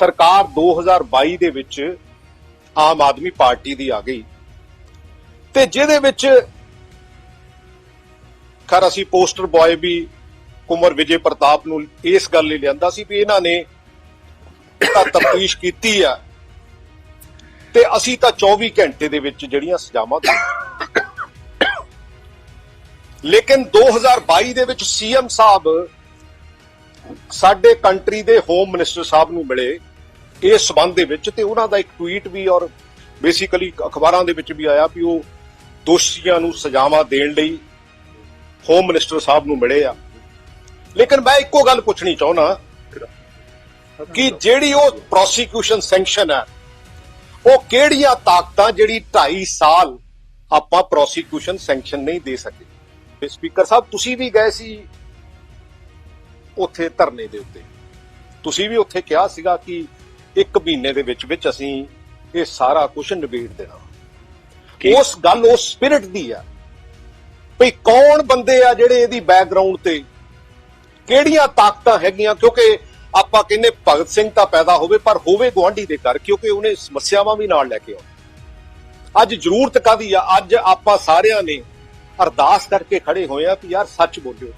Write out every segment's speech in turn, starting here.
ਸਰਕਾਰ 2022 ਦੇ ਵਿੱਚ ਆਮ ਆਦਮੀ ਪਾਰਟੀ ਦੀ ਆ ਗਈ। ਤੇ ਜਿਹਦੇ ਵਿੱਚ ਖਰ ਅਸੀਂ ਪੋਸਟਰ ਬॉय ਵੀ ਕੁਮਰ ਵਿਜੇ ਪ੍ਰਤਾਪ ਨੂੰ ਇਸ ਗੱਲ ਲਈ ਲਿਆਂਦਾ ਸੀ ਵੀ ਇਹਨਾਂ ਨੇ ਤਾਂ ਤਫਤੀਸ਼ ਕੀਤੀ ਆ। ਤੇ ਅਸੀਂ ਤਾਂ 24 ਘੰਟੇ ਦੇ ਵਿੱਚ ਜਿਹੜੀਆਂ ਸਜ਼ਾਵਾਂ ਦੇ ਲੇਕਿਨ 2022 ਦੇ ਵਿੱਚ ਸੀਐਮ ਸਾਹਿਬ ਸਾਡੇ ਕੰਟਰੀ ਦੇ ਹੋਮ ਮਿਨਿਸਟਰ ਸਾਹਿਬ ਨੂੰ ਮਿਲੇ। ਇਸ ਸਬੰਧ ਦੇ ਵਿੱਚ ਤੇ ਉਹਨਾਂ ਦਾ ਇੱਕ ਟਵੀਟ ਵੀ ਔਰ ਬੇਸਿਕਲੀ ਅਖਬਾਰਾਂ ਦੇ ਵਿੱਚ ਵੀ ਆਇਆ ਵੀ ਉਹ ਦੋਸ਼ੀਆਂ ਨੂੰ ਸਜ਼ਾਵਾਂ ਦੇਣ ਲਈ ਹੋਮ ਮਿਨਿਸਟਰ ਸਾਹਿਬ ਨੂੰ ਮਿਲੇ ਆ। ਲੇਕਿਨ ਮੈਂ ਇੱਕੋ ਗੱਲ ਪੁੱਛਣੀ ਚਾਹੁੰਦਾ ਕਿ ਜਿਹੜੀ ਉਹ ਪ੍ਰੋਸੀਕਿਊਸ਼ਨ ਸੈਂਕਸ਼ਨ ਹੈ ਉਹ ਕਿਹੜੀਆਂ ਤਾਕਤਾਂ ਜਿਹੜੀ 2.5 ਸਾਲ ਆਪਾਂ ਪ੍ਰੋਸੀਕਿਊਸ਼ਨ ਸੈਂਕਸ਼ਨ ਨਹੀਂ ਦੇ ਸਕੇ? ਤੇ ਸਪੀਕਰ ਸਾਹਿਬ, ਤੁਸੀਂ ਵੀ ਗਏ ਸੀ ਉੱਥੇ ਧਰਨੇ ਦੇ ਉੱਤੇ। ਤੁਸੀਂ ਵੀ ਉੱਥੇ ਕਿਹਾ ਸੀਗਾ ਕਿ ਇੱਕ ਮਹੀਨੇ ਦੇ ਵਿੱਚ ਵਿੱਚ ਅਸੀਂ ਇਹ ਸਾਰਾ ਕੁਝ ਨਿਬੇੜ ਦੇਣਾ? ਉਸ ਗੱਲ ਉਸ ਸਪਿਰਿਟ ਦੀ ਆ। ਭਈ ਕੌਣ ਬੰਦੇ ਆ ਜਿਹੜੇ ਇਹਦੀ ਬੈਕਗ੍ਰਾਉਂਡ ਤੇ ਕਿਹੜੀਆਂ ਤਾਕਤਾਂ ਹੈਗੀਆਂ? ਕਿਉਂਕਿ ਆਪਾਂ ਕਹਿੰਦੇ ਭਗਤ ਸਿੰਘ ਤਾਂ ਪੈਦਾ ਹੋਵੇ ਪਰ ਹੋਵੇ ਗਵਾਂਢੀ ਦੇ ਘਰ ਕਿਉਂਕਿ ਉਹਨੇ ਸਮੱਸਿਆਵਾਂ ਵੀ ਨਾਲ ਲੈ ਕੇ ਆਉਣ। ਅੱਜ ਜ਼ਰੂਰਤ ਕਾਦੀ ਆ? ਅੱਜ ਆਪਾਂ ਸਾਰਿਆਂ ਨੇ ਅਰਦਾਸ ਕਰਕੇ ਖੜੇ ਹੋਏ ਆ ਕਿ ਯਾਰ ਸੱਚ ਬੋਲਿਓ।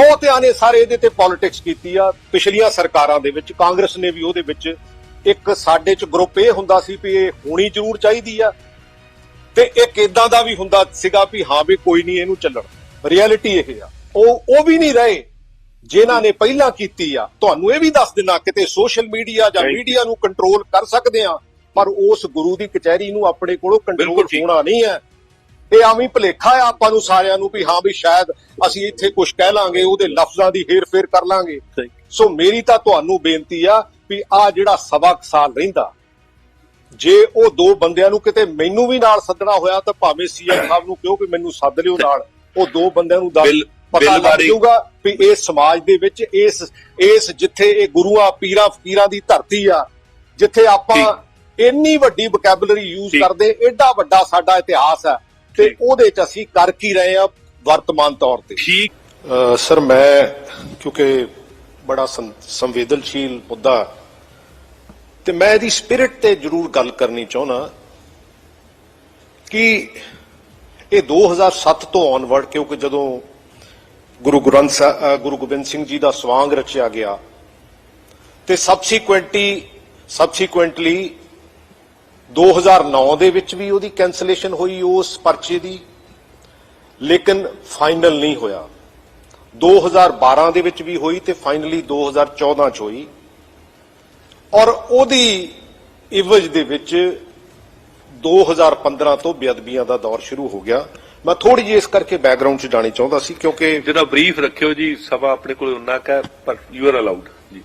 ਬਹੁਤਿਆਂ ਨੇ ਸਾਰੇ ਇਹਦੇ ਤੇ ਪੋਲਿਟਿਕਸ ਕੀਤੀ ਆ। ਪਿਛਲੀਆਂ ਸਰਕਾਰਾਂ ਦੇ ਵਿੱਚ ਕਾਂਗਰਸ ਨੇ ਵੀ ਉਹਦੇ ਵਿੱਚ ਇੱਕ ਸਾਡੇ ਚ ਗਰੁੱਪ ਇਹ ਹੁੰਦਾ ਸੀ ਵੀ ਇਹ ਹੋਣੀ ਜ਼ਰੂਰ ਚਾਹੀਦੀ ਆ। ਤੇ ਇੱਕ ਇਦਾਂ ਦਾ ਵੀ ਹੁੰਦਾ ਸੀਗਾ ਵੀ ਹਾਂ ਵੀ ਕੋਈ ਨਹੀਂ ਇਹਨੂੰ ਚੱਲਣ। ਰਿਐਲਿਟੀ ਇਹ ਆ। ਉਹ ਉਹ ਵੀ ਨਹੀਂ ਰਹੇ ਜਿਨ੍ਹਾਂ ਨੇ ਪਹਿਲਾਂ ਕੀਤੀ ਆ। ਤੁਹਾਨੂੰ ਇਹ ਵੀ ਦੱਸ ਦਿਨਾ ਕਿਤੇ ਸੋਸ਼ਲ ਮੀਡੀਆ ਜਾਂ. ਮੀਡੀਆ ਨੂੰ ਕੰਟਰੋਲ ਕਰ ਸਕਦੇ ਆ ਪਰ ਉਸ ਗੁਰੂ ਦੀ ਕਚਹਿਰੀ ਨੂੰ ਆਪਣੇ ਕੋਲੋਂ ਕੰਟਰੋਲ। ਹੋਣਾ ਨਹੀਂ ਹੈ ਇਹ ਆਵੇਂ ਭਲੇਖਾ ਆ ਆਪਾਂ ਨੂੰ ਸਾਰਿਆਂ ਨੂੰ ਵੀ ਹਾਂ ਵੀ ਸ਼ਾਇਦ ਅਸੀਂ ਇੱਥੇ ਕੁਝ ਕਹਿ ਲਾਂਗੇ ਉਹਦੇ ਲਫ਼ਜ਼ਾਂ ਦੀ ਹੇਰ-ਫੇਰ ਕਰ ਲਾਂਗੇ। ਸੋ ਮੇਰੀ ਤਾਂ ਤੁਹਾਨੂੰ ਬੇਨਤੀ ਆ ਵੀ ਆ ਜਿਹੜਾ ਸਵਾ ਸਾਲ ਰਹਿੰਦਾ ਜੇ ਉਹ ਦੋ ਬੰਦਿਆਂ ਨੂੰ ਕਿਤੇ ਮੈਨੂੰ ਵੀ ਨਾਲ ਸੱਦਣਾ ਹੋਇਆ ਤਾਂ ਭਾਵੇਂ ਸੀਐਮ ਸਾਹਿਬ ਨੂੰ ਕਿਉਂ ਵੀ ਮੈਨੂੰ ਸੱਦ ਲਿਓ ਨਾਲ ਉਹ ਦੋ ਬੰਦਿਆਂ ਨੂੰ ਪਤਾ ਲੱਗ ਜਾਊਗਾ ਵੀ ਇਹ ਸਮਾਜ ਦੇ ਵਿੱਚ ਇਸ ਇਸ ਜਿੱਥੇ ਇਹ ਗੁਰੂਆਂ ਪੀਰਾਂ ਫਕੀਰਾਂ ਦੀ ਧਰਤੀ ਆ ਜਿੱਥੇ ਆਪਾਂ ਇੰਨੀ ਵੱਡੀ ਵੋਕੈਬਲਰੀ ਯੂਜ਼। ਕਰਦੇ ਏਡਾ ਵੱਡਾ ਸਾਡਾ ਇਤਿਹਾਸ ਹੈ ਤੇ। ਉਹਦੇ ਚ ਅਸੀਂ ਕਰ ਕੀ ਰਹੇ ਆ ਵਰਤਮਾਨ ਤੌਰ ਤੇ ਠੀਕ ਸਰ ਮੈਂ ਕਿਉਂਕਿ ਬੜਾ ਸੰਵੇਦਨਸ਼ੀਲ ਮੁੱਦਾ ਤੇ ਮੈਂ ਇਹਦੀ ਸਪਿਰਿਟ ਤੇ ਜ਼ਰੂਰ ਗੱਲ ਕਰਨੀ ਚਾਹੁੰਦਾ ਕਿ ਇਹ 2007 ਤੋਂ ਔਨਵਰਡ ਕਿਉਂਕਿ ਜਦੋਂ ਗੁਰੂ ਗ੍ਰੰਥ ਗੁਰੂ ਗੋਬਿੰਦ ਸਿੰਘ ਜੀ ਦਾ ਸਵਾਂਗ ਰਚਿਆ ਗਿਆ ਤੇ ਸਬਸੀਕੁਐਂਟਲੀ ਸਬਸੀਕੁਐਂਟਲੀ 2009 ਦੇ ਵਿੱਚ ਵੀ ਉਹਦੀ ਕੈਂਸਲੇਸ਼ਨ ਹੋਈ ਉਸ ਪਰਚੇ ਦੀ ਲੇਕਿਨ ਫਾਈਨਲ ਨਹੀਂ ਹੋਇਆ। 2012 ਦੇ ਵਿੱਚ ਵੀ ਹੋਈ ਤੇ ਫਾਈਨਲੀ 2014 ਚ ਹੋਈ। ਔਰ ਉਹਦੀ ਇਵਜ ਦੇ ਵਿੱਚ 2015 ਤੋਂ ਬੇਅਦਬੀਆਂ ਦਾ ਦੌਰ ਸ਼ੁਰੂ ਹੋ ਗਿਆ। ਮੈਂ ਥੋੜੀ ਜਿਹੀ ਇਸ ਕਰਕੇ ਬੈਕਗ੍ਰਾਉਂਡ 'ਚ ਜਾਣੀ ਚਾਹੁੰਦਾ ਸੀ ਕਿਉਂਕਿ ਜਿਹੜਾ ਬਰੀਫ ਰੱਖਿਓ ਜੀ ਸਭਾ ਆਪਣੇ ਕੋਲ ਉਨਾ ਕਾ ਪਰ ਯੂ ਆਰ ਅਲਾਉਡ ਜੀ।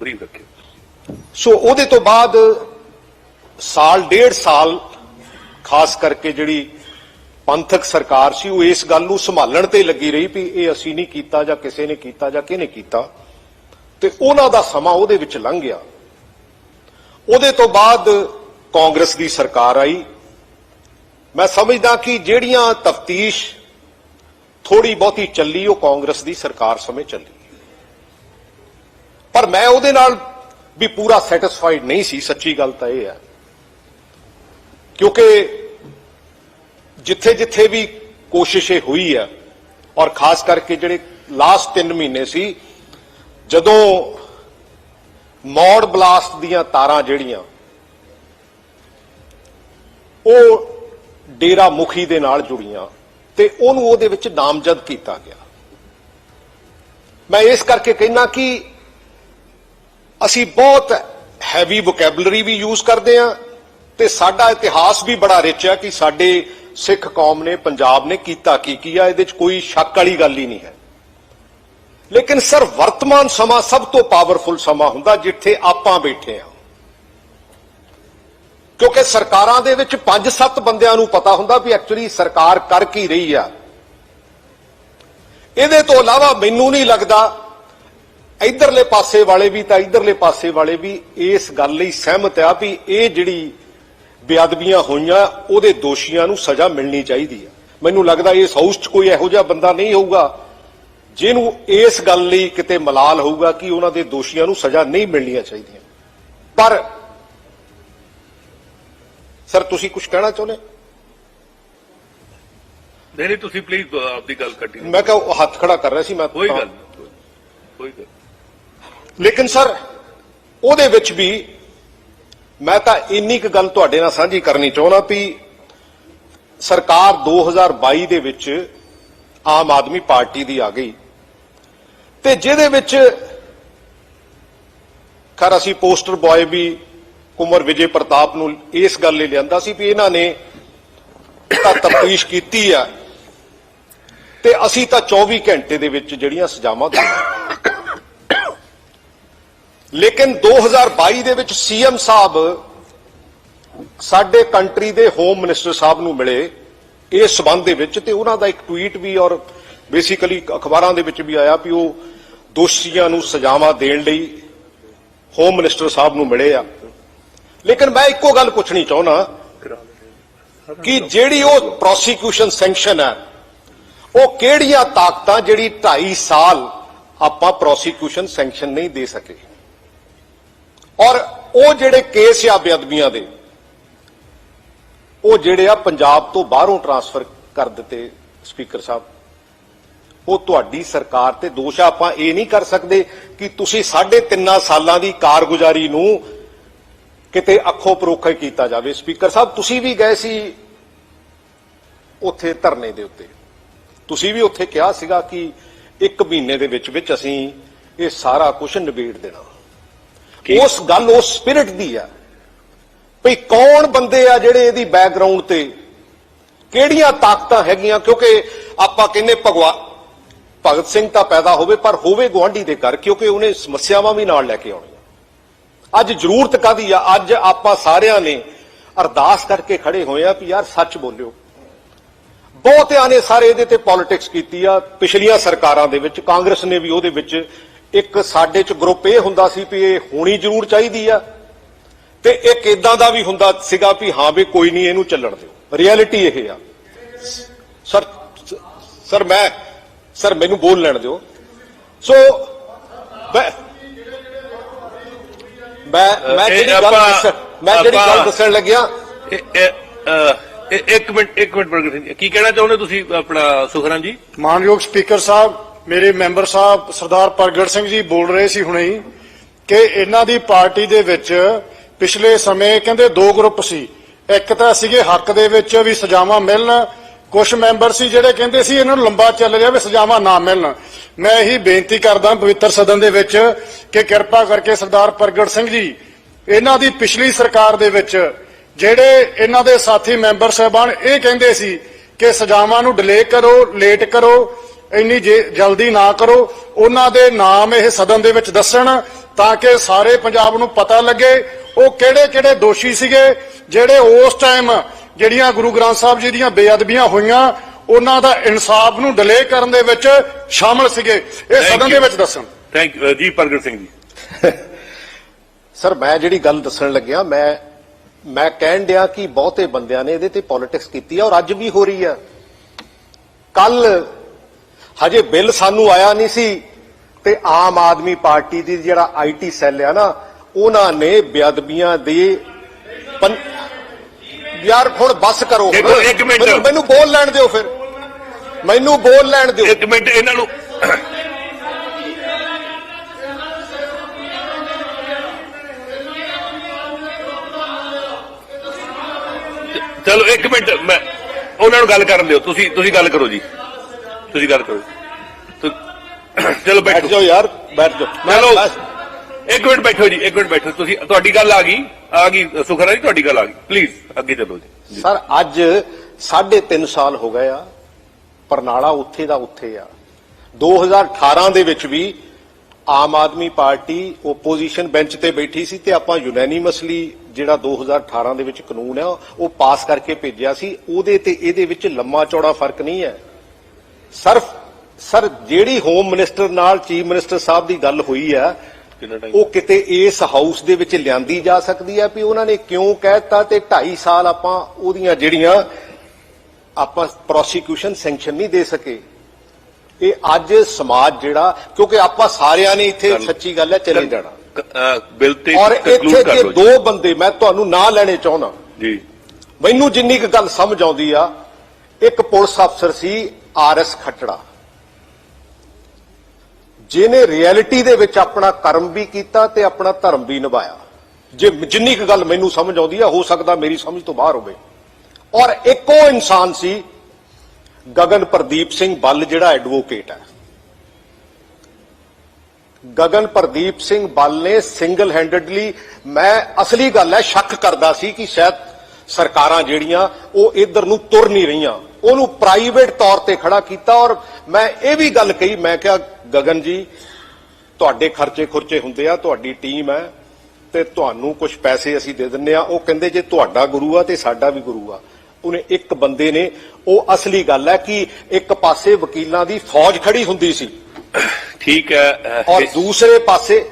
ਬਰੀਫ ਰੱਖਿਓ। ਸੋ ਉਹਦੇ ਤੋਂ ਬਾਅਦ ਸਾਲ, ਡੇਢ ਸਾਲ ਖਾਸ ਕਰਕੇ ਜਿਹੜੀ ਪੰਥਕ ਸਰਕਾਰ ਸੀ, ਉਹ ਇਸ ਗੱਲ ਨੂੰ ਸੰਭਾਲਣ ਤੇ ਲੱਗੀ ਰਹੀ ਵੀ ਇਹ ਅਸੀਂ ਨਹੀਂ ਕੀਤਾ ਜਾਂ ਕਿਸੇ ਨੇ ਕੀਤਾ ਜਾਂ ਕਿਹਨੇ ਕੀਤਾ। ਤੇ ਉਹਨਾਂ ਦਾ ਸਮਾਂ ਉਹਦੇ ਵਿੱਚ ਲੰਘ ਗਿਆ। ਉਹਦੇ ਤੋਂ ਬਾਅਦ ਕਾਂਗਰਸ ਦੀ ਸਰਕਾਰ ਆਈ। ਮੈਂ ਸਮਝਦਾ ਕਿ ਜਿਹੜੀਆਂ ਤਫਤੀਸ਼ ਥੋੜੀ ਬਹੁਤੀ ਚੱਲੀ, ਉਹ ਕਾਂਗਰਸ ਦੀ ਸਰਕਾਰ ਸਮੇਂ ਚੱਲੀ। ਪਰ ਮੈਂ ਉਹਦੇ ਨਾਲ ਵੀ ਪੂਰਾ ਸੈਟੀਸਫਾਈਡ ਨਹੀਂ ਸੀ, ਸੱਚੀ ਗੱਲ ਤਾਂ ਇਹ ਹੈ। ਕਿਉਂਕਿ ਜਿੱਥੇ ਜਿੱਥੇ ਵੀ ਕੋਸ਼ਿਸ਼ ਇਹ ਹੋਈ ਹੈ ਔਰ ਖਾਸ ਕਰਕੇ ਜਿਹੜੇ ਲਾਸਟ 3 ਮਹੀਨੇ ਸੀ, ਜਦੋਂ ਮੌੜ ਬਲਾਸਟ ਦੀਆਂ ਤਾਰਾਂ ਜਿਹੜੀਆਂ, ਉਹ ਡੇਰਾ ਮੁਖੀ ਦੇ ਨਾਲ ਜੁੜੀਆਂ ਤੇ ਉਹਨੂੰ ਉਹਦੇ ਵਿੱਚ ਨਾਮਜ਼ਦ ਕੀਤਾ ਗਿਆ। ਮੈਂ ਇਸ ਕਰਕੇ ਕਹਿਣਾ ਕਿ ਅਸੀਂ ਬਹੁਤ ਹੈਵੀ ਵੋਕੈਬਲਰੀ ਵੀ ਯੂਜ਼ ਕਰਦੇ ਆ ਤੇ ਸਾਡਾ ਇਤਿਹਾਸ ਵੀ ਬੜਾ ਰਿਚ ਹੈ ਕਿ ਸਾਡੇ ਸਿੱਖ ਕੌਮ ਨੇ, ਪੰਜਾਬ ਨੇ ਕੀਤਾ ਕੀ ਕੀ ਆ, ਇਹਦੇ 'ਚ ਕੋਈ ਸ਼ੱਕ ਵਾਲੀ ਗੱਲ ਹੀ ਨਹੀਂ ਹੈ। ਲੇਕਿਨ ਸਰ, ਵਰਤਮਾਨ ਸਮਾਂ ਸਭ ਤੋਂ ਪਾਵਰਫੁਲ ਸਮਾਂ ਹੁੰਦਾ ਜਿੱਥੇ ਆਪਾਂ ਬੈਠੇ ਆ ਕਿਉਂਕਿ ਸਰਕਾਰਾਂ ਦੇ ਵਿੱਚ 5-7 ਬੰਦਿਆਂ ਨੂੰ ਪਤਾ ਹੁੰਦਾ ਵੀ ਐਕਚੁਅਲੀ ਸਰਕਾਰ ਕਰ ਕੀ ਰਹੀ ਆ। ਇਹਦੇ ਤੋਂ ਇਲਾਵਾ ਮੈਨੂੰ ਨਹੀਂ ਲੱਗਦਾ ਇਧਰਲੇ ਪਾਸੇ ਵਾਲੇ ਵੀ ਤਾਂ ਇਧਰਲੇ ਪਾਸੇ ਵਾਲੇ ਵੀ ਇਸ ਗੱਲ ਲਈ ਸਹਿਮਤ ਆ ਵੀ ਇਹ ਜਿਹੜੀ ਬੇਅਦਬੀਆਂ ਹੋਈਆਂ ਉਹਦੇ ਦੋਸ਼ੀਆਂ ਨੂੰ ਸਜ਼ਾ ਮਿਲਣੀ ਚਾਹੀਦੀ ਆ ਮੈਨੂੰ ਲੱਗਦਾ ਇਸ ਹਾਊਸ 'ਚ ਕੋਈ ਇਹੋ ਜਿਹਾ ਬੰਦਾ ਨਹੀਂ ਹੋਊਗਾ ਜਿਹਨੂੰ ਇਸ ਗੱਲ ਲਈ ਕਿਤੇ ਮਲਾਲ ਹੋਊਗਾ ਕਿ ਉਹਨਾਂ ਦੇ ਦੋਸ਼ੀਆਂ ਨੂੰ ਸਜ਼ਾ ਨਹੀਂ ਮਿਲਣੀਆਂ ਚਾਹੀਦੀਆਂ। ਪਰ ਸਰ ਤੁਸੀਂ ਕੁਝ ਕਹਿਣਾ ਚਾਹੁੰਦੇ? ਨਹੀਂ ਨਹੀਂ ਤੁਸੀਂ ਪਲੀਜ਼ ਆਪਦੀ ਗੱਲ ਕੰਟੀਨਿਊ ਮੈਂ ਕਿਹਾ ਹੱਥ ਖੜਾ ਕਰ ਰਿਹਾ ਸੀ ਮੈਂ ਕੋਈ ਗੱਲ ਕੋਈ ਗੱਲ। ਲੇਕਿਨ ਸਰ ਉਹਦੇ ਵਿੱਚ ਵੀ ਮੈਂ ਤਾਂ ਇੰਨੀ ਕੁ ਗੱਲ ਤੁਹਾਡੇ ਨਾਲ ਸਾਂਝੀ ਕਰਨੀ ਚਾਹੁੰਦਾ ਵੀ ਸਰਕਾਰ 2022 ਦੇ ਵਿੱਚ ਆਮ ਆਦਮੀ ਪਾਰਟੀ ਦੀ ਆ ਗਈ। ਤੇ ਜਿਹਦੇ ਵਿੱਚ ਖਰ ਅਸੀਂ ਪੋਸਟਰ ਬॉय ਵੀ ਕੁਮਰ ਵਿਜੇ ਪ੍ਰਤਾਪ ਨੂੰ ਇਸ ਗੱਲ ਲਈ ਲਿਆਂਦਾ ਸੀ ਵੀ ਇਹਨਾਂ ਨੇ ਤਾਂ ਤਫਤੀਸ਼ ਕੀਤੀ ਆ। ਤੇ ਅਸੀਂ ਤਾਂ 24 ਘੰਟੇ ਦੇ ਵਿੱਚ ਜਿਹੜੀਆਂ ਸਜ਼ਾਵਾਂ ਦਿੱਤੀਆਂ ਲੇਕਿਨ 2022 ਦੇ ਵਿੱਚ ਸੀਐਮ ਸਾਹਿਬ ਸਾਡੇ ਕੰਟਰੀ ਦੇ ਹੋਮ ਮਿਨਿਸਟਰ ਸਾਹਿਬ ਨੂੰ ਮਿਲੇ ਇਸ ਸਬੰਧ ਦੇ ਵਿੱਚ ਤੇ ਉਹਨਾਂ ਦਾ ਇੱਕ ਟਵੀਟ ਵੀ ਔਰ ਬੇਸਿਕਲੀ ਅਖਬਾਰਾਂ ਦੇ ਵਿੱਚ ਵੀ ਆਇਆ ਵੀ ਉਹ ਦੋਸ਼ੀਆਂ ਨੂੰ ਸਜ਼ਾਵਾਂ ਦੇਣ ਲਈ ਹੋਮ ਮਿਨਿਸਟਰ ਸਾਹਿਬ ਨੂੰ ਮਿਲੇ ਆ। ਲੇਕਿਨ ਮੈਂ ਇੱਕੋ ਗੱਲ ਪੁੱਛਣੀ ਚਾਹੁੰਦਾ ਕਿ ਜਿਹੜੀ ਉਹ ਪ੍ਰੋਸੀਕਿਊਸ਼ਨ ਸੈਂਕਸ਼ਨ ਹੈ, ਉਹ ਕਿਹੜੀਆਂ ਤਾਕਤਾਂ ਜਿਹੜੀ 2.5 ਸਾਲ ਆਪਾਂ ਪ੍ਰੋਸੀਕਿਊਸ਼ਨ ਸੈਂਕਸ਼ਨ ਨਹੀਂ ਦੇ ਸਕੇ? ਔਰ ਉਹ ਜਿਹੜੇ ਕੇਸ ਆ ਬੇਅਦਬੀਆਂ ਦੇ, ਉਹ ਜਿਹੜੇ ਆ ਪੰਜਾਬ ਤੋਂ ਬਾਹਰੋਂ ਟਰਾਂਸਫਰ ਕਰ ਦਿੱਤੇ ਸਪੀਕਰ ਸਾਹਿਬ, ਉਹ ਤੁਹਾਡੀ ਸਰਕਾਰ ਤੇ ਦੋਸ਼ ਆ। ਆਪਾਂ ਇਹ ਨਹੀਂ ਕਰ ਸਕਦੇ ਕਿ ਤੁਸੀਂ ਸਾਢੇ ਤਿੰਨਾਂ ਸਾਲਾਂ ਦੀ ਕਾਰਗੁਜ਼ਾਰੀ ਨੂੰ ਕਿਤੇ ਅੱਖੋਂ ਪਰੋਖੇ ਕੀਤਾ ਜਾਵੇ। ਸਪੀਕਰ ਸਾਹਿਬ, ਤੁਸੀਂ ਵੀ ਗਏ ਸੀ ਉੱਥੇ ਧਰਨੇ ਦੇ ਉੱਤੇ। ਤੁਸੀਂ ਵੀ ਉੱਥੇ ਕਿਹਾ ਸੀਗਾ ਕਿ ਇੱਕ ਮਹੀਨੇ ਦੇ ਵਿੱਚ ਵਿੱਚ ਅਸੀਂ ਇਹ ਸਾਰਾ ਕੁਝ ਨਿਬੇੜ ਦੇਣਾ। ਉਸ ਗੱਲ ਉਸ ਸਪਿਰਿਟ ਦੀ ਆ ਭਈ ਕੌਣ ਬੰਦੇ ਆ ਜਿਹੜੇ ਇਹਦੀ ਬੈਕਗ੍ਰਾਉਂਡ ਤੇ ਕਿਹੜੀਆਂ ਤਾਕਤਾਂ ਹੈਗੀਆਂ? ਕਿਉਂਕਿ ਆਪਾਂ ਕਹਿੰਦੇ ਭਗਵਾ, ਭਗਤ ਸਿੰਘ ਤਾਂ ਪੈਦਾ ਹੋਵੇ, ਪਰ ਹੋਵੇ ਗਵਾਂਢੀ ਦੇ ਘਰ, ਕਿਉਂਕਿ ਉਹਨੇ ਸਮੱਸਿਆਵਾਂ ਵੀ ਨਾਲ ਲੈ ਕੇ ਆਉਣੀਆਂ। ਅੱਜ ਜ਼ਰੂਰਤ ਕਾਦੀ ਆ? ਅੱਜ ਆਪਾਂ ਸਾਰਿਆਂ ਨੇ ਅਰਦਾਸ ਕਰਕੇ ਖੜੇ ਹੋਏ ਆ ਵੀ ਯਾਰ ਸੱਚ ਬੋਲਿਓ। ਬਹੁਤਿਆਂ ਨੇ ਸਾਰੇ ਇਹਦੇ ਤੇ ਪੋਲਿਟਿਕਸ ਕੀਤੀ ਆ। ਪਿਛਲੀਆਂ ਸਰਕਾਰਾਂ ਦੇ ਵਿੱਚ, ਕਾਂਗਰਸ ਨੇ ਵੀ ਉਹਦੇ ਵਿੱਚ ਇੱਕ ਸਾਡੇ ਚ ਗਰੁੱਪ ਇਹ ਹੁੰਦਾ ਸੀ ਵੀ ਇਹ ਹੋਣੀ ਜ਼ਰੂਰ ਚਾਹੀਦੀ ਆ ਤੇ ਇੱਕ ਇਦਾਂ ਦਾ ਵੀ ਹੁੰਦਾ ਸੀਗਾ ਵੀ ਹਾਂ ਵੀ ਕੋਈ ਨਹੀਂ ਇਹਨੂੰ ਚੱਲਣ ਦਿਓ। ਰਿਐਲਿਟੀ ਇਹ ਆ। ਸਰ ਸਰ ਮੈਂ ਸਰ ਮੈਨੂੰ ਬੋਲ ਲੈਣ ਦਿਓ। ਸੋ ਮੈਂ ਮੈਂ ਜਿਹੜੀ ਗੱਲ ਮੈਂ ਜਿਹੜੀ ਗੱਲ ਦੱਸਣ ਲੱਗਿਆ ਇੱਕ ਮਿੰਟ ਇੱਕ ਮਿੰਟ। ਕੀ ਕਹਿਣਾ ਚਾਹੁੰਦੇ ਤੁਸੀਂ ਆਪਣਾ ਸੁਖਰਾਮ ਜੀ? ਮਾਨਯੋਗ ਸਪੀਕਰ ਸਾਹਿਬ ਮੇਰੇ ਮੈਂਬਰ ਸਾਹਿਬ ਸਰਦਾਰ ਪ੍ਰਗਟ ਸਿੰਘ ਜੀ ਬੋਲ ਰਹੇ ਸੀ ਹੁਣੇ ਹੀ ਕਿ ਇਹਨਾਂ ਦੀ ਪਾਰਟੀ ਦੇ ਵਿੱਚ ਪਿਛਲੇ ਸਮੇਂ ਕਹਿੰਦੇ ਦੋ ਗਰੁੱਪ ਸੀ। ਇੱਕ ਤਾਂ ਸੀਗੇ ਹੱਕ ਦੇ ਵਿੱਚ ਵੀ ਸਜ਼ਾਵਾਂ ਮਿਲਣ ਕੁਝ ਮੈਂਬਰ ਸੀ ਜਿਹੜੇ ਕਹਿੰਦੇ ਸੀ ਇਹਨਾਂ ਨੂੰ ਲੰਬਾ ਚੱਲ ਜਾਵੇ ਸਜ਼ਾਵਾਂ ਨਾ ਮਿਲਣ। ਮੈਂ ਇਹੀ ਬੇਨਤੀ ਕਰਦਾ ਪਵਿੱਤਰ ਸਦਨ ਦੇ ਵਿੱਚ ਕਿ ਕਿਰਪਾ ਕਰਕੇ ਸਰਦਾਰ ਪ੍ਰਗਟ ਸਿੰਘ ਜੀ, ਇਹਨਾਂ ਦੀ ਪਿਛਲੀ ਸਰਕਾਰ ਦੇ ਵਿੱਚ ਜਿਹੜੇ ਇਹਨਾਂ ਦੇ ਸਾਥੀ ਮੈਂਬਰ ਸਾਹਿਬਾਨ ਇਹ ਕਹਿੰਦੇ ਸੀ ਕਿ ਸਜ਼ਾਵਾਂ ਨੂੰ ਡਿਲੇ ਕਰੋ, ਲੇਟ ਕਰੋ ਇੰਨੀ ਜੇ- ਜਲਦੀ ਨਾ ਕਰੋ। ਉਹਨਾਂ ਦੇ ਨਾਮ ਇਹ ਸਦਨ ਦੇ ਵਿੱਚ ਦੱਸਣ ਤਾਂ ਕਿ ਸਾਰੇ ਪੰਜਾਬ ਨੂੰ ਪਤਾ ਲੱਗੇ ਉਹ ਕਿਹੜੇ ਕਿਹੜੇ ਦੋਸ਼ੀ ਸੀਗੇ ਜਿਹੜੇ ਉਸ ਟਾਈਮ ਜਿਹੜੀਆਂ ਗੁਰੂ ਗ੍ਰੰਥ ਸਾਹਿਬ ਜੀ ਦੀਆਂ ਬੇਅਦਬੀਆਂ ਹੋਈਆਂ ਉਹਨਾਂ ਦਾ ਇਨਸਾਫ ਨੂੰ ਡਿਲੇ ਕਰਨ ਦੇ ਵਿੱਚ ਸ਼ਾਮਲ ਸੀਗੇ। ਇਹ ਸਦਨ. ਦੇ ਵਿੱਚ ਦੱਸਣ। ਥੈਂਕ ਯੂ ਜੀ ਪ੍ਰਗਟ ਸਿੰਘ ਜੀ। ਸਰ ਮੈਂ ਜਿਹੜੀ ਗੱਲ ਦੱਸਣ ਲੱਗਿਆ ਮੈਂ ਮੈਂ ਕਹਿਣ ਡਿਆ ਕਿ ਬਹੁਤੇ ਬੰਦਿਆਂ ਨੇ ਇਹਦੇ ਤੇ ਪੋਲਿਟਿਕਸ ਕੀਤੀ ਆ ਔਰ ਅੱਜ ਵੀ ਹੋ ਰਹੀ ਆ। ਕੱਲ ਹਜੇ ਬਿੱਲ ਸਾਨੂੰ ਆਇਆ ਨਹੀਂ ਸੀ ਤੇ ਆਮ ਆਦਮੀ ਪਾਰਟੀ ਦੀ ਜਿਹੜਾ ਆਈਟੀ ਸੈੱਲ ਆ ਨਾ ਉਹਨਾਂ ਨੇ ਬੇਅਦਬੀਆਂ ਦੇ ਯਾਰ ਹੁਣ ਬੱਸ ਕਰੋ ਇੱਕ- ਇੱਕ ਮਿੰਟ। ਮੈਨੂੰ- ਮੈਨੂੰ ਬੋਲ ਲੈਣ ਦਿਓ ਫਿਰ। ਮੈਨੂੰ ਬੋਲ ਲੈਣ ਦਿਓ। ਇੱਕ ਮਿੰਟ ਇਹਨਾਂ ਨੂੰ ਚਲੋ ਇੱਕ ਮਿੰਟ ਮੈਂ ਉਹਨਾਂ ਨੂੰ ਗੱਲ ਕਰਨ ਦਿਓ। ਤੁਸੀਂ ਤੁਸੀਂ ਗੱਲ ਕਰੋ ਜੀ। ਤੁਸੀਂ ਗੱਲ ਕਰੋ। ਤੁ- ਚਲੋ ਬੈਠ। ਜਾਓ ਯਾਰ ਬੈਠ ਜਾਓ। ਚਲੋ। ਇੱਕ ਮਿੰਟ ਬੈਠੋ ਜੀ ਇੱਕ ਮਿੰਟ ਬੈਠੋ। ਤੁਸੀਂ ਤੁਹਾਡੀ ਗੱਲ ਆ ਗਈ। ਆ ਗਈ ਸੁਖਰਾ ਜੀ ਤੁਹਾਡੀ ਗੱਲ ਆ ਗਈ। ਪਲੀਜ਼ ਅੱਗੇ ਚੱਲੋ ਜੀ। ਸਰ ਅੱਜ 3.5 ਸਾਲ ਹੋ ਗਏ ਆ। ਪਰਨਾਲਾ ਉੱਥੇ ਦਾ ਉੱਥੇ ਆ। 2018 ਦੇ ਵਿੱਚ ਵੀ Aam Aadmi party opposition bench ਤੇ ਬੈਠੀ ਸੀ ਤੇ ਆਪਾਂ ਯੂਨੈਨਿਮਸਲੀ ਜਿਹੜਾ 2018 ਦੇ ਵਿੱਚ ਕਾਨੂੰਨ ਆ ਉਹ ਪਾਸ ਕਰਕੇ ਭੇਜਿਆ ਸੀ। ਉਹਦੇ ਤੇ ਇਹਦੇ ਵਿੱਚ ਲੰਮਾ ਚੌੜਾ ਫ਼ਰਕ ਨਹੀਂ ਹੈ। ਸਰ ਸਰ ਜਿਹੜੀ ਹੋਮ ਮਿਨਿਸਟਰ ਨਾਲ ਚੀਫ ਮਿਨਿਸਟਰ ਸਾਹਿਬ ਦੀ ਗੱਲ ਹੋਈ ਆ ਉਹ ਕਿਤੇ ਇਸ ਹਾਊਸ ਦੇ ਵਿੱਚ ਲਿਆਂਦੀ ਜਾ ਸਕਦੀ ਹੈ ਵੀ ਉਹਨਾਂ ਨੇ ਕਿਉਂ ਕਹਿਤਾ ਤੇ 2.5 ਸਾਲ ਆਪਾਂ ਉਹਦੀਆਂ ਜਿਹੜੀਆਂ ਆਪਾਂ ਪ੍ਰੋਸੀਕਿਊਸ਼ਨ ਸੈਂਕਸ਼ਨ ਨਹੀਂ ਦੇ ਸਕੇ ਇਹ ਅੱਜ ਸਮਾਜ ਜਿਹੜਾ ਕਿਉਂਕਿ ਆਪਾਂ ਸਾਰਿਆਂ ਨੇ ਇੱਥੇ। ਸੱਚੀ ਗੱਲ ਹੈ ਚਲੇ ਜਾਣਾ ਬਿੱਲ ਤੇ ਔਰ ਇੱਥੇ ਜੀ। ਦੋ ਬੰਦੇ ਮੈਂ ਤੁਹਾਨੂੰ ਨਾਂ ਲੈਣੇ ਚਾਹੁੰਦਾ ਜੀ ਮੈਨੂੰ ਜਿੰਨੀ ਕੁ ਗੱਲ ਸਮਝ ਆਉਂਦੀ ਆ ਇੱਕ ਪੁਲਿਸ ਅਫਸਰ ਸੀ ਆਰ ਐਸ ਖੱਟੜਾ। ਜਿਹਨੇ ਰਿਐਲਿਟੀ ਦੇ ਵਿੱਚ ਆਪਣਾ ਕਰਮ ਵੀ ਕੀਤਾ ਤੇ ਆਪਣਾ ਧਰਮ ਵੀ ਨਿਭਾਇਆ। ਜੇ ਜਿੰਨੀ ਕੁ ਗੱਲ ਮੈਨੂੰ ਸਮਝ ਆਉਂਦੀ ਆ, ਹੋ ਸਕਦਾ ਮੇਰੀ ਸਮਝ ਤੋਂ ਬਾਹਰ ਹੋਵੇ। ਔਰ ਇੱਕੋ ਇਨਸਾਨ ਸੀ ਗਗਨ ਪ੍ਰਦੀਪ ਸਿੰਘ ਬੱਲ, ਜਿਹੜਾ ਐਡਵੋਕੇਟ ਹੈ। ਗਗਨ ਪ੍ਰਦੀਪ ਸਿੰਘ ਬੱਲ ਨੇ ਸਿੰਗਲ ਹੈਂਡਡਲੀ ਮੈਂ, ਅਸਲੀ ਗੱਲ ਹੈ, ਸ਼ੱਕ ਕਰਦਾ ਸੀ ਕਿ ਸ਼ਾਇਦ ਸਰਕਾਰਾਂ ਜਿਹੜੀਆਂ ਉਹ ਇਧਰ ਨੂੰ ਤੁਰ ਨਹੀਂ ਰਹੀਆਂ। ਉਹਨੂੰ ਪ੍ਰਾਈਵੇਟ ਤੌਰ ਤੇ ਖੜਾ ਕੀਤਾ ਔਰ ਮੈਂ ਇਹ ਵੀ ਗੱਲ ਕਹੀ ਮੈਂ ਕਿਹਾ ਗਗਨ ਜੀ ਤੁਹਾਡੇ ਖਰਚੇ ਖੁਰਚੇ ਹੁੰਦੇ ਆ ਤੁਹਾਡੀ ਟੀਮ ਹੈ ਤੇ ਤੁਹਾਨੂੰ ਕੁਝ ਪੈਸੇ ਅਸੀਂ ਦੇ ਦਿੰਨੇ ਆ। ਉਹ ਕਹਿੰਦੇ ਜੇ ਤੁਹਾਡਾ ਗੁਰੂ ਆ ਤੇ ਸਾਡਾ ਵੀ ਗੁਰੂ ਆ। ਉਹਨੇ ਇੱਕ ਬੰਦੇ ਨੇ ਉਹ ਅਸਲੀ ਗੱਲ ਹੈ ਕਿ ਇੱਕ ਪਾਸੇ ਵਕੀਲਾਂ ਦੀ ਫੌਜ ਖੜੀ ਹੁੰਦੀ ਸੀ। ਠੀਕ ਹੈ ਔਰ ਦੂਸਰੇ ਪਾਸੇ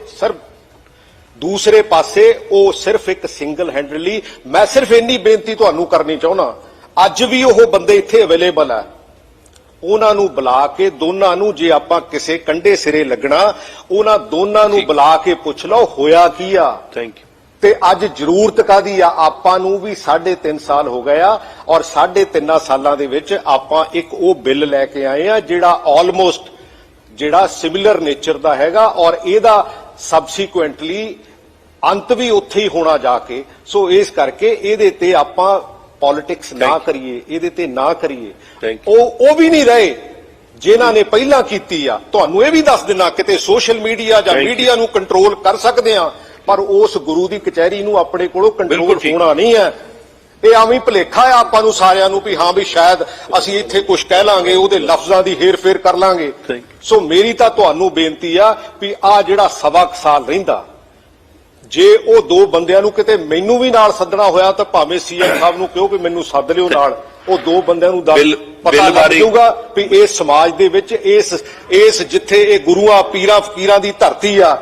ਦੂਸਰੇ ਪਾਸੇ ਉਹ ਸਿਰਫ ਇੱਕ ਸਿੰਗਲ ਹੈਂਡਲੀ ਮੈਂ ਸਿਰਫ ਇੰਨੀ ਬੇਨਤੀ ਤੁਹਾਨੂੰ ਕਰਨੀ ਚਾਹੁੰਦਾ ਅੱਜ ਵੀ ਉਹ ਬੰਦੇ ਇੱਥੇ ਅਵੇਲੇਬਲ ਹੈ ਉਹਨਾਂ ਨੂੰ ਬੁਲਾ ਕੇ ਦੋਨਾਂ ਨੂੰ ਜੇ ਆਪਾਂ ਕਿਸੇ ਕੰਡੇ ਸਿਰੇ ਲੱਗਣਾ ਉਹਨਾਂ ਦੋਨਾਂ ਨੂੰ। ਬੁਲਾ ਕੇ ਪੁੱਛ ਲਓ ਹੋਇਆ ਕੀ ਆ? ਥੈਂਕ ਯੂ ਤੇ ਅੱਜ ਜ਼ਰੂਰਤ ਕਾਦੀ ਆ? ਆਪਾਂ ਨੂੰ ਵੀ 3.5 ਸਾਲ ਹੋ ਗਏ ਆ ਔਰ 3.5 ਸਾਲਾਂ ਦੇ ਵਿੱਚ ਆਪਾਂ ਇੱਕ ਉਹ ਬਿੱਲ ਲੈ ਕੇ ਆਏ ਆ ਜਿਹੜਾ ਆਲਮੋਸਟ ਜਿਹੜਾ ਸਿਮਿਲਰ ਨੇਚਰ ਦਾ ਹੈਗਾ ਔਰ ਇਹਦਾ ਸਬਸੀਕੁਐਂਟਲੀ ਅੰਤ ਵੀ ਉੱਥੇ ਹੀ ਹੋਣਾ ਜਾ ਕੇ ਸੋ ਇਸ ਕਰਕੇ ਇਹਦੇ ਤੇ ਆਪਾਂ ਪੋਲਿਟਿਕਸ ਨਾ. ਕਰੀਏ ਇਹਦੇ ਤੇ ਨਾ ਕਰੀਏ ਉਹ ਉਹ ਵੀ ਨਹੀਂ ਰਹੇ ਜਿਨ੍ਹਾਂ ਨੇ ਪਹਿਲਾਂ ਕੀਤੀ ਆ ਤੁਹਾਨੂੰ ਇਹ ਵੀ ਦੱਸ ਦੇਣਾ ਕਿਤੇ ਸੋਸ਼ਲ ਮੀਡੀਆ ਜਾਂ. ਮੀਡੀਆ ਨੂੰ ਕੰਟਰੋਲ ਕਰ ਸਕਦੇ ਆ ਪਰ ਉਸ ਗੁਰੂ ਦੀ ਕਚਹਿਰੀ ਨੂੰ ਆਪਣੇ ਕੋਲੋਂ ਕੰਟਰੋਲ। ਹੋਣਾ ਨਹੀਂ ਹੈ ਇਹ ਆਵੇਂ ਭੁਲੇਖਾ ਆ ਆਪਾਂ ਨੂੰ ਸਾਰਿਆਂ ਨੂੰ ਵੀ ਹਾਂ ਵੀ ਸ਼ਾਇਦ ਅਸੀਂ ਇੱਥੇ ਕੁਝ ਕਹਿ ਲਾਂਗੇ ਉਹਦੇ ਲਫ਼ਜ਼ਾਂ ਦੀ ਹੇਰ-ਫੇਰ ਕਰ ਲਾਂਗੇ. ਸੋ ਮੇਰੀ ਤਾਂ ਤੁਹਾਨੂੰ ਬੇਨਤੀ ਆ ਵੀ ਆ ਜਿਹੜਾ ਸਵਾ ਸਾਲ ਰਹਿੰਦਾ ਜੇ ਉਹ ਦੋ ਬੰਦਿਆਂ ਨੂੰ ਕਿਤੇ ਮੈਨੂੰ ਵੀ ਨਾਲ ਸੱਦਣਾ ਹੋਇਆ ਤਾਂ ਭਾਵੇਂ ਸੀਐਮ ਸਾਹਿਬ ਨੂੰ ਕਿਹਾ ਵੀ ਮੈਨੂੰ ਸੱਦ ਲਿਓ ਨਾਲ ਉਹ ਦੋ ਬੰਦਿਆਂ ਨੂੰ ਦੱਸ ਪਤਾ ਲੱਗ ਜਾਊਗਾ ਵੀ ਇਸ ਸਮਾਜ ਦੇ ਵਿੱਚ ਇਸ ਇਸ ਜਿੱਥੇ ਇਹ ਗੁਰੂਆਂ ਪੀਰਾਂ ਫਕੀਰਾਂ ਦੀ ਧਰਤੀ ਆ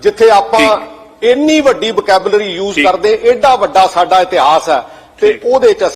ਜਿੱਥੇ ਆਪਾਂ ਇੰਨੀ ਵੱਡੀ ਵੋਕੈਬਲਰੀ ਯੂਜ਼। ਕਰਦੇ ਏਡਾ ਵੱਡਾ ਸਾਡਾ ਇਤਿਹਾਸ ਹੈ ਤੇ। ਉਹਦੇ ਚ